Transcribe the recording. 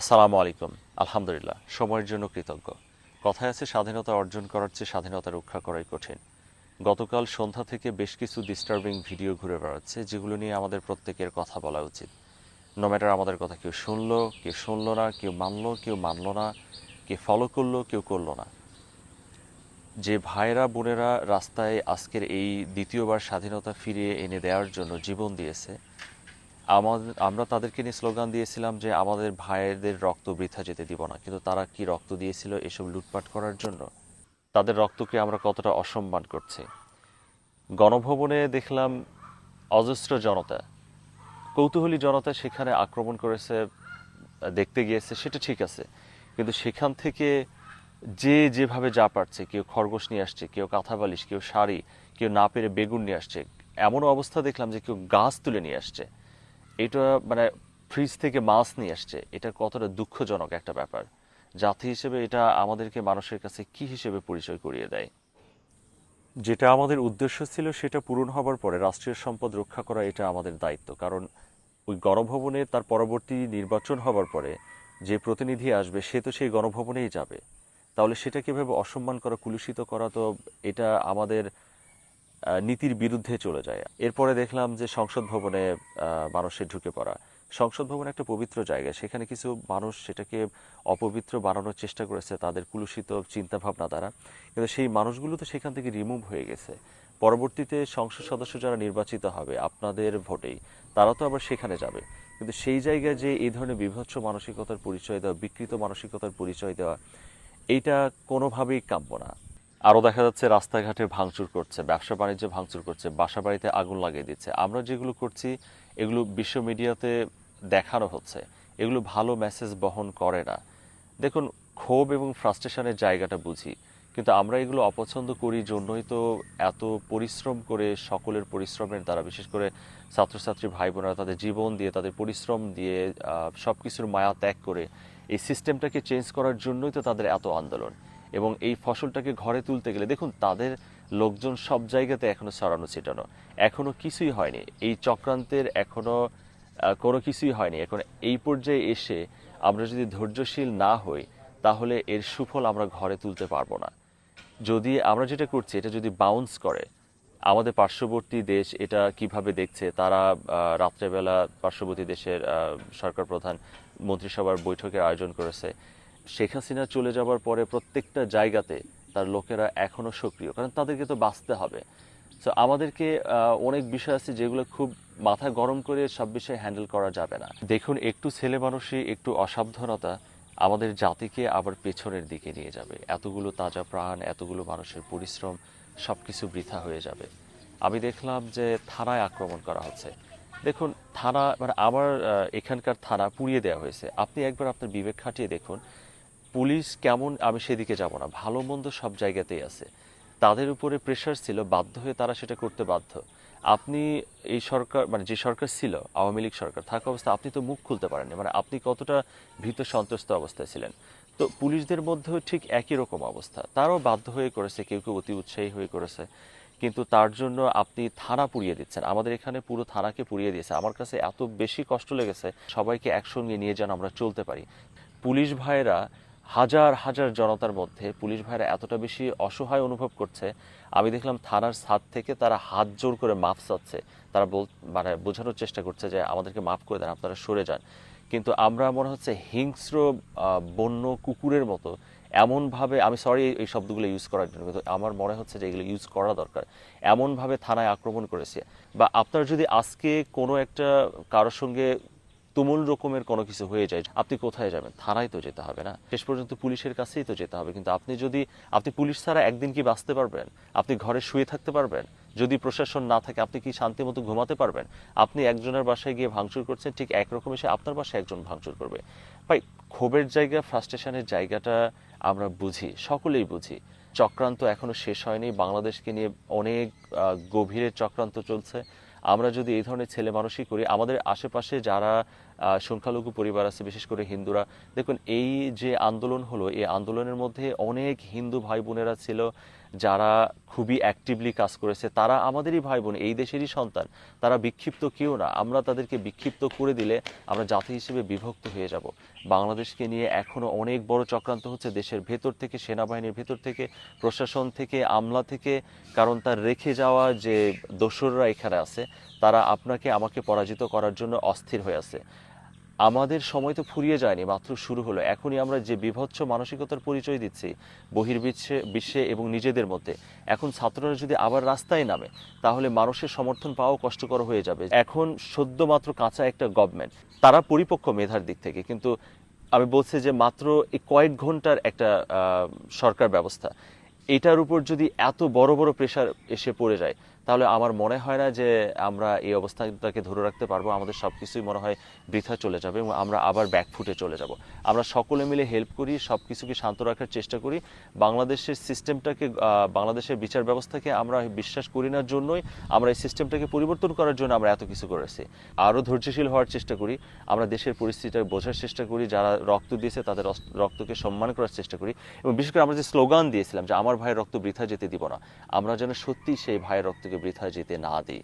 আসসালামু আলাইকুম। আলহামদুলিল্লাহ, সময়ের জন্য কৃতজ্ঞ। কথায় আছে, স্বাধীনতা অর্জন করার চেয়ে স্বাধীনতা রক্ষা করাই কঠিন। গতকাল সন্ধ্যা থেকে বেশ কিছু ডিস্টার্বিং ভিডিও ঘুরে বেড়াচ্ছে, যেগুলো নিয়ে আমাদের প্রত্যেকের কথা বলা উচিত। নো ম্যাটার আমাদের কথা কেউ শুনলো কেউ শুনলো না, কেউ মানলো কেউ মানলো না কেউ ফলো করল, কেউ করল না। যে ভাইরা বোনেরা রাস্তায় আজকের এই দ্বিতীয়বার স্বাধীনতা ফিরিয়ে এনে দেওয়ার জন্য জীবন দিয়েছে আমাদের, আমরা তাদেরকে নিয়ে স্লোগান দিয়েছিলাম যে আমাদের ভাইয়েদের রক্ত বৃথা যেতে দিব না। কিন্তু তারা কি রক্ত দিয়েছিল এসব লুটপাট করার জন্য? তাদের রক্তকে আমরা কতটা অসম্মান করছি? গণভবনে দেখলাম অজস্র জনতা, কৌতূহলী জনতা সেখানে আক্রমণ করেছে, দেখতে গিয়েছে, সেটা ঠিক আছে। কিন্তু সেখান থেকে যে যেভাবে যা পারছে, কেউ খরগোশ নিয়ে আসছে, কেউ কাঁথা বালিশ কেউ শাড়ি, কেউ না পেরে বেগুন নিয়ে আসছে এমন অবস্থা দেখলাম যে কেউ গাছ তুলে নিয়ে আসছে। এটা মানে ফ্রিজ থেকে মাছ নিয়ে আসছে, এটা কতটা দুঃখজনক একটা ব্যাপার। জাতি হিসেবে এটা আমাদেরকে মানুষের কাছে কি হিসেবে পরিচয় করিয়ে দেয়? যেটা আমাদের উদ্দেশ্য ছিল সেটা পূরণ হবার পরে রাষ্ট্রীয় সম্পদ রক্ষা করা এটা আমাদের দায়িত্ব। কারণ ওই গণভবনে তার পরবর্তী নির্বাচন হবার পরে যে প্রতিনিধি আসবে, সে তো সেই গণভবনেই যাবে। তাহলে সেটা কীভাবে অসম্মান করা, কুলুষিত করা তো এটা আমাদের নীতির বিরুদ্ধে চলে যায়। এরপরে দেখলাম যে সংসদ ভবনে মানুষের ঢুকে পড়া। সংসদ ভবন একটা পবিত্র জায়গা, সেখানে কিছু মানুষ সেটাকে অপবিত্র বানানোর চেষ্টা করেছে, তাদের কুলুষিত চিন্তা ভাবনা দ্বারা। কিন্তু সেই মানুষগুলো তো সেখান থেকে রিমুভ হয়ে গেছে। পরবর্তীতে সংসদ সদস্য যারা নির্বাচিত হবে, আপনাদের ভোটেই, তারা তো আবার সেখানে যাবে। কিন্তু সেই জায়গায় যে এই ধরনের বিভৎস মানসিকতার পরিচয় দেওয়া, বিকৃত মানসিকতার পরিচয় দেওয়া, এইটা কোনোভাবেই কাম্য না। আরও দেখা যাচ্ছে রাস্তাঘাটে ভাঙচুর করছে, ব্যবসা বাণিজ্যে ভাঙচুর করছে বাসা বাড়িতে আগুন লাগিয়ে দিচ্ছে। আমরা যেগুলো করছি, এগুলো বিশ্ব মিডিয়াতে দেখানো হচ্ছে। এগুলো ভালো মেসেজ বহন করে না। দেখুন, ক্ষোভ এবং ফ্রাস্ট্রেশনের জায়গাটা বুঝি, কিন্তু আমরা এগুলো অপছন্দ করি জন্যই তো এত পরিশ্রম করে সকলের পরিশ্রমের দ্বারা, বিশেষ করে ছাত্রছাত্রী ভাই বোনেরা তাদের জীবন দিয়ে, তাদের পরিশ্রম দিয়ে সব কিছুর মায়া ত্যাগ করে এই সিস্টেমটাকে চেঞ্জ করার জন্যই তো তাদের এত আন্দোলন। এবং এই ফসলটাকে ঘরে তুলতে গেলে, দেখুন, তাদের লোকজন সব জায়গাতে এখনও ছড়ানো, ছিটানো। এখনও কিছুই হয়নি। এই চক্রান্তের এখনও কোনো কিছুই হয়নি। এখন এই পর্যায়ে এসে আমরা যদি ধৈর্যশীল না হই, তাহলে এর সুফল আমরা ঘরে তুলতে পারব না। যদি আমরা যেটা করছি, এটা যদি বাউন্স করে, আমাদের পার্শ্ববর্তী দেশ এটা কীভাবে দেখছে? তারা রাত্রেবেলা পার্শ্ববর্তী দেশের সরকার প্রধান মন্ত্রিসভার বৈঠকের আয়োজন করেছে। শেখ হাসিনা চলে যাবার পরে প্রত্যেকটা জায়গাতে তার লোকেরা এখনও সক্রিয়, কারণ তাদেরকে তো বাঁচতে হবে। তো আমাদেরকে অনেক বিষয় আছে যেগুলো খুব মাথা গরম করে সব বিষয় হ্যান্ডেল করা যাবে না। দেখুন, একটু ছেলে মানুষই, একটু অসাবধানতা আমাদের জাতিকে আবার পেছনের দিকে নিয়ে যাবে। এতগুলো তাজা প্রাণ, এতগুলো মানুষের পরিশ্রম, সবকিছু বৃথা হয়ে যাবে। আমি দেখলাম যে থানায় আক্রমণ করা হচ্ছে। দেখুন, থানা মানে আমার এখানকার থানা পুড়িয়ে দেওয়া হয়েছে। আপনি একবার আপনার বিবেক খাটিয়ে দেখুন পুলিশ কেমন, আমি সেদিকে যাব না। ভালো মন্দ সব জায়গাতেই আছে। তাদের উপরে প্রেশার ছিল, বাধ্য হয়ে তারা সেটা করতে বাধ্য। আপনি এই সরকার মানে যে সরকার ছিল, আওয়ামী লীগ সরকার, থাকা অবস্থা, আপনি তো মুখ খুলতে পারেননি। মানে আপনি কতটা ভীত সন্ত্রস্ত অবস্থায় ছিলেন। তো পুলিশদের মধ্যেও ঠিক একই রকম অবস্থা। তারাও বাধ্য হয়ে করেছে, কেউ কেউ অতি উৎসাহী হয়ে করেছে। কিন্তু তার জন্য আপনি থানা পুড়িয়ে দিচ্ছেন। আমাদের এখানে পুরো থানাকে পুড়িয়ে দিয়েছে। আমার কাছে এত বেশি কষ্ট লেগেছে, সবাইকে একসঙ্গে নিয়ে যেন আমরা চলতে পারি। পুলিশ ভাইয়েরা হাজার হাজার জনতার মধ্যে পুলিশ ভাইরা এতটা বেশি অসহায় অনুভব করছে, আমি দেখলাম থানার ছাদ থেকে তারা হাত জোর করে মাপ চাচ্ছে। তারা বল মানে বোঝানোর চেষ্টা করছে যে আমাদেরকে মাফ করে দেন, আপনারা সরে যান। কিন্তু আমরা মনে হচ্ছে হিংস্র বন্য কুকুরের মতো এমনভাবে, আমি সরি এই শব্দগুলো ইউজ করার জন্য, কিন্তু আমার মনে হচ্ছে যে এগুলো ইউজ করা দরকার। এমনভাবে থানায় আক্রমণ করেছে। বা আপনার যদি আজকে কোনো একটা কারোর সঙ্গে তুমুল রকমের কোনো কিছু হয়ে যায় আপনি কোথায় যাবেন? থানায় তো যেতে হবে না। শেষ পর্যন্ত পুলিশের কাছেই তো যেতে হবে। কিন্তু আপনি যদি আপনি পুলিশ ছাড়া একদিন কি বাঁচতে পারবেন? আপনি ঘরে শুয়ে থাকতে পারবেন? যদি প্রশাসন না থাকে আপনি কি শান্তি মতো ঘুমাতে পারবেন? আপনি একজনের বাসায় গিয়ে ভাঙচুর করছেন ঠিক একরকম এসে আপনার বাসায় একজন ভাঙচুর করবে। ভাই ক্ষোভের জায়গা ফ্রাস্ট্রেশনের জায়গাটা আমরা বুঝি সকলেই বুঝি। চক্রান্ত এখনও শেষ হয়নি। বাংলাদেশকে নিয়ে অনেক আহ, গভীরের চক্রান্ত চলছে। আমরা যদি এই ধরনের ছেলে মানুষই করি, আমাদের আশেপাশে যারা সংখ্যালঘু পরিবার আছে, বিশেষ করে হিন্দুরা, দেখুন এই যে আন্দোলন হলো, এই আন্দোলনের মধ্যে অনেক হিন্দু ভাই বোনেরা ছিল যারা খুবই অ্যাক্টিভলি কাজ করেছে, তারা আমাদেরই ভাই বোন এই দেশেরই সন্তান। তারা বিক্ষিপ্ত কেউ না। আমরা তাদেরকে বিক্ষিপ্ত করে দিলে আমরা জাতি হিসেবে বিভক্ত হয়ে যাব। বাংলাদেশকে নিয়ে এখনও অনেক বড় চক্রান্ত হচ্ছে দেশের ভেতর থেকে, সেনাবাহিনীর ভেতর থেকে, প্রশাসন থেকে, আমলা থেকে। কারণ তার রেখে যাওয়া যে দোসররা এখানে আছে, তারা আপনাকে, আমাকে পরাজিত করার জন্য অস্থির হয়ে আছে। আমাদের সময় তো ফুরিয়ে যায়নি, মাত্র শুরু হলো। এখনই আমরা যে বিভৎস মানসিকতার পরিচয় দিচ্ছি, বহির্বিশ্বে, বিশ্বে এবং নিজেদের মধ্যে, এখন ছাত্ররা যদি আবার রাস্তায় নামে, তাহলে মানুষের সমর্থন পাওয়াও কষ্টকর হয়ে যাবে। এখন সদ্য মাত্র কাঁচা একটা গভর্নমেন্ট তারা পরিপক্ক মেধার দিক থেকে, কিন্তু আমি বলছি যে মাত্র এই কয়েক ঘণ্টার একটা সরকার ব্যবস্থা, এটার উপর যদি এত বড় বড় প্রেশার এসে পড়ে যায় তাহলে আমার মনে হয় না যে আমরা এই অবস্থাটাকে ধরে রাখতে পারব। আমাদের সব কিছুই মনে হয় বৃথা চলে যাবে এবং আমরা আবার ব্যাকফুটে চলে যাব। আমরা সকলে মিলে হেল্প করি সব কিছুকে শান্ত রাখার চেষ্টা করি। বাংলাদেশের সিস্টেমটাকে বাংলাদেশের বিচার ব্যবস্থাকে আমরা বিশ্বাস করি না জন্যই আমরা এই সিস্টেমটাকে পরিবর্তন করার জন্য আমরা এত কিছু করেছি। আরও ধৈর্যশীল হওয়ার চেষ্টা করি। আমরা দেশের পরিস্থিতিটা বোঝার চেষ্টা করি। যারা রক্ত দিয়েছে তাদের রক্তকে সম্মান করার চেষ্টা করি। এবং বিশেষ করে আমরা যে স্লোগান দিয়েছিলাম যে, আমার ভাইয়ের রক্ত বৃথা যেতে দিব না। আমরা যেন সত্যি সেই ভাইয়ের রক্তকে বৃথা যেতে না দিই